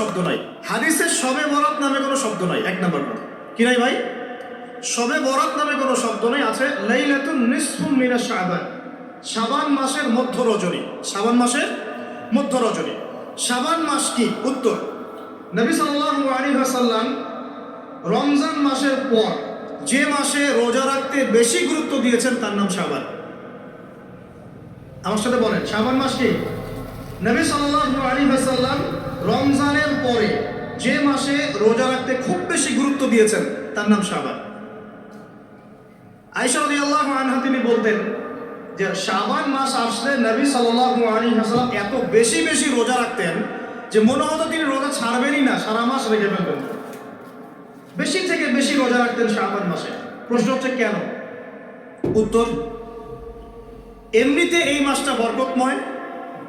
শব্দ নাই। হাদিসের সবে বরাত নামে কোনো শব্দ নাই, এক নম্বর কথা। কি নাই ভাই? সবে বরাত নামে কোনো শব্দ নেই, আছে শাবান মাসের মধ্য রজনী। শাবান মাসের মধ্য রজনী। শাবান মাস কি? উত্তর। নবী সাল্লাল্লাহু আলাইহি ওয়াসাল্লাম রমজান মাসের পর যে মাসে রোজা রাখতে বেশি গুরুত্ব দিয়েছেন, তার নাম শাবান। আমার সাথে বলেন, শাবান মাস কি? নবী সাল্লাল্লাহু আলাইহি ওয়াসাল্লাম রমজানের পরে যে মাসে রোজা রাখতে খুব বেশি গুরুত্ব দিয়েছেন, তার নাম শাবান। আয়েশা রাদিয়াল্লাহু আনহা তিনি বলতেন যে, শাবান মাস আসলে নবী সাল্লাল্লাহু আলাইহি ওয়াসাল্লাম এত বেশি বেশি রোজা রাখতেন যে মনে হতো তিনি রোজা ছাড়বেনই না, সারা মাস রেখে ফেলবেন। বেশি থেকে বেশি রোজা রাখতেন শাবান মাসে। প্রশ্ন হচ্ছে কেন? উত্তর, এমনিতে এই মাসটা বরকতময়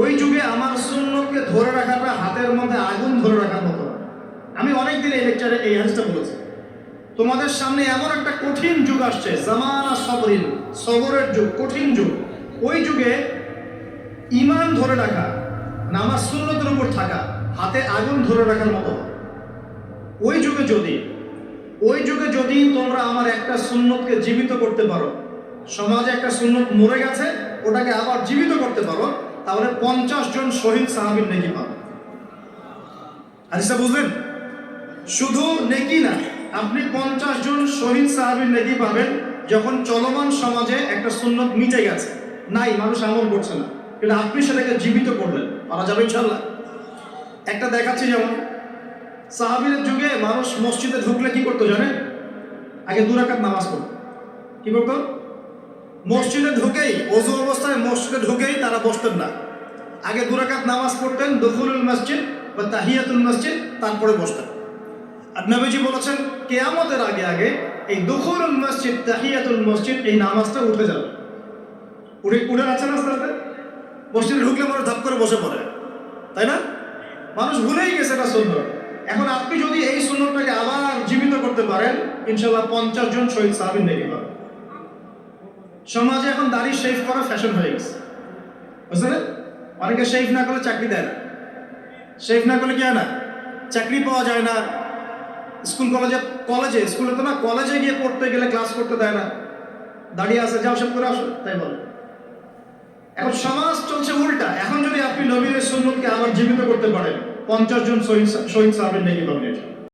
ওই যুগে আমার সুন্নতকে ধরে রাখাটা হাতের মধ্যে আগুন ধরে রাখার মতো। আমি অনেক দিন এই লেকচারে এই হাদিসটা বলেছি। তোমাদের সামনে এমন একটা কঠিন যুগ আসছে, জামানা সবরিন, সবরের যুগ, কঠিন যুগ। ওই যুগে ইমান ধরে রাখা আমার সুন্নতের উপর থাকা, হাতে আগুন ধরে রাখার মতো। ওই যুগে যদি, ওই যুগে যদি তোমরা আমার একটা সুন্নতকে জীবিত করতে পারো, সমাজে একটা সুন্নত মরে গেছে, ওটাকে আবার জীবিত করতে পারো তাহলে পঞ্চাশ জন শহীদ সাহাবীর নেকি পাবে। হাদিসটা বুঝলেন? শুধু নেকি না, আপনি পঞ্চাশ জন শহীদ সাহাবীর নেকি পাবেন যখন চলমান সমাজে একটা সুন্নত মিটে গেছে। নাই, মানুষ আমল করছে না। কিন্তু আপনি সেটাকে জীবিত করলেন। পারা যাবে ইনশাল্লাহ একটা দেখাচ্ছি যেমন সাহাবীর যুগে মানুষ মসজিদে ঢুকলে কি করতো জানেন? আগে দুরাকাত নামাজ পড়তো। কি করতো? মসজিদে ঢুকেই, অজু অবস্থায় মসজিদে ঢুকেই তারা বসতেন না। আগে দুরাকাত নামাজ পড়তেন, দখুলুল মসজিদ বা তাহিয়াতুল মসজিদ, তারপরে বসতেন। আর নবীজি বলেছেন, কেয়ামতের আগে আগে এই দখুলুল মসজিদ, তাহিয়াতুল মসজিদ, এই নামাজটা উঠে যাবে। উঠে উঠে যাচ্ছে না আস্তে মসজিদে ঢুকলে মানুষ ধাপ করে বসে পড়ে। তাই না? মানুষ ভুলেই গেছে এটা সুন্দর এখন আপনি যদি এই সুন্দরটাকে আবার জীবিত করতে পারেন ইনশাল্লাহ পঞ্চাশ জন শহীদ সাহাবিন নেই পাবেন। সমাজে এখন দাড়ি শেভ করা ফ্যাশন হয়ে গেছে। বুঝলেন অনেকে শেভ না করলে চাকরি দেয় না। শেভ না করলে কি হয় না? চাকরি পাওয়া যায় না। স্কুল কলেজে কলেজে, স্কুলে তো না, কলেজে গিয়ে পড়তে গেলে ক্লাস করতে দেয় না। দাঁড়িয়ে আছে, যাও সব করে আসো, তাই বলে। এখন সমাজ চলছে উল্টা। এখন যদি আপনি নবীর সুন্নতকে আবার জীবিত করতে পারেন, পঞ্চাশ জন শহীদ শহীদ সাহাবের নেই পাবেন